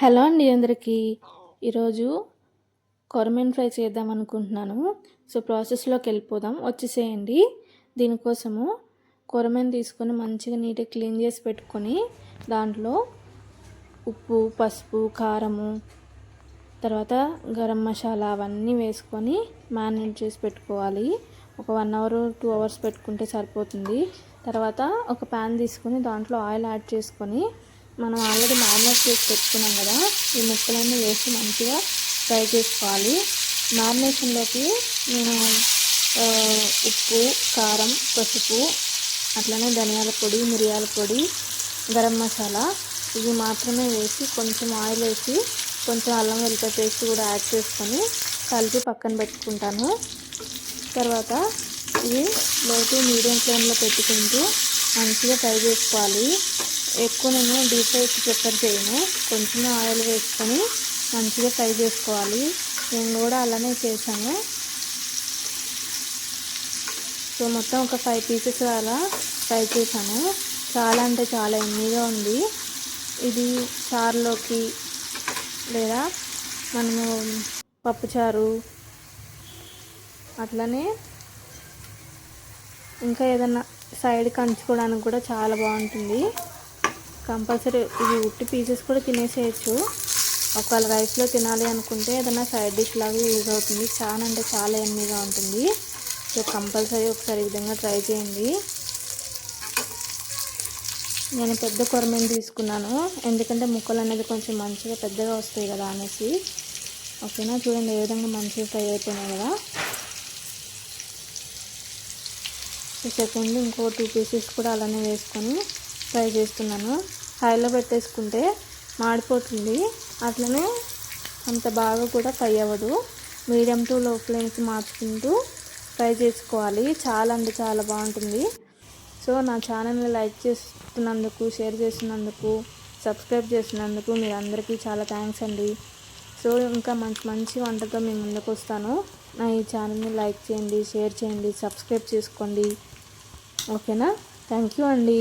Hello అండి అందరికీ. ఈరోజు కొరమీన్ ఫ్రై చేద్దాం అనుకుంటున్నాను. సో ప్రాసెస్లోకి వెళ్ళిపోదాం. వచ్చేసేయండి. దీనికోసము కొరమీన్ తీసుకొని మంచిగా నీట్గా క్లీన్ చేసి పెట్టుకొని దాంట్లో ఉప్పు పసుపు కారము తర్వాత గరం మసాలా అవన్నీ వేసుకొని మ్యారినేట్ చేసి పెట్టుకోవాలి. ఒక వన్ అవర్ టూ అవర్స్ పెట్టుకుంటే సరిపోతుంది. తర్వాత ఒక ప్యాన్ తీసుకొని దాంట్లో ఆయిల్ యాడ్ చేసుకొని మనం ఆల్రెడీ మ్యారినేట్ చేసి పెట్టుకున్నాం కదా ఈ ముక్కలన్నీ వేసి మంచిగా ఫ్రై చేసుకోవాలి. మ్యారినేషన్లోకి నేను ఉప్పు కారం పసుపు అట్లనే ధనియాల పొడి మిరియాల పొడి గరం మసాలా ఇవి మాత్రమే వేసి కొంచెం ఆయిల్ వేసి కొంచెం అల్లం వెల్లిపాయ పేస్ట్ కూడా యాడ్ చేసుకొని కలిపి పక్కన పెట్టుకుంటాను. తర్వాత ఇవి లోటు మీడియం ఫ్లేమ్లో పెట్టుకుంటూ మంచిగా ఫ్రై చేసుకోవాలి. ఎక్కువ నేను డీప్ ఫ్రై ప్రిఫర్ చేయను. కొంచెం ఆయిల్ వేసుకొని మంచిగా ఫ్రై చేసుకోవాలి. నేను కూడా అలానే చేశాను. సో మొత్తం ఒక ఫైవ్ పీసెస్ అలా ఫ్రై చేశాను. చాలా అంటే చాలా ఎమ్మీగా ఉంది. ఇది చారులోకి లేదా మనము పప్పుచారు అట్లనే ఇంకా ఏదన్నా సైడ్ కంచుకోవడానికి కూడా చాలా బాగుంటుంది. కంపల్సరీ ఇవి ఉట్టి పీసెస్ కూడా తినేసేయచ్చు. ఒకవేళ రైస్లో తినాలి అనుకుంటే ఏదైనా సైడ్ డిష్ లాగా యూజ్ అవుతుంది. చాలా అంటే చాలా ఎమ్మీగా ఉంటుంది. సో కంపల్సరీ ఒకసారి ఈ విధంగా ట్రై చేయండి. నేను పెద్ద కొరమేను తీసుకున్నాను. ఎందుకంటే ముక్కలు అనేది కొంచెం మంచిగా పెద్దగా వస్తాయి కదా అనేసి. ఓకేనా? చూడండి ఏ విధంగా మంచిగా ఫ్రై అయిపోయినాయి కదా. సెకండ్ ఇంకో టూ పీసెస్ కూడా అలానే వేసుకొని ఫ్రై చేస్తున్నాను. హైలో పెట్టేసుకుంటే మాడిపోతుంది. అట్లనే అంత బాగా కూడా ఫ్రై అవ్వదు. మీడియం టు లో ఫ్లేమ్కి మార్చుకుంటూ ఫ్రై చేసుకోవాలి. చాలా అంటే చాలా బాగుంటుంది. సో నా ఛానల్ని లైక్ చేస్తున్నందుకు షేర్ చేసినందుకు సబ్స్క్రైబ్ చేసినందుకు మీరు అందరికీ చాలా థ్యాంక్స్ అండి. సో ఇంకా మంచి మంచి వంటతో మేము ముందుకు వస్తాను. నా ఈ ఛానల్ని లైక్ చేయండి షేర్ చేయండి సబ్స్క్రైబ్ చేసుకోండి. ఓకేనా? థ్యాంక్ యూ అండి.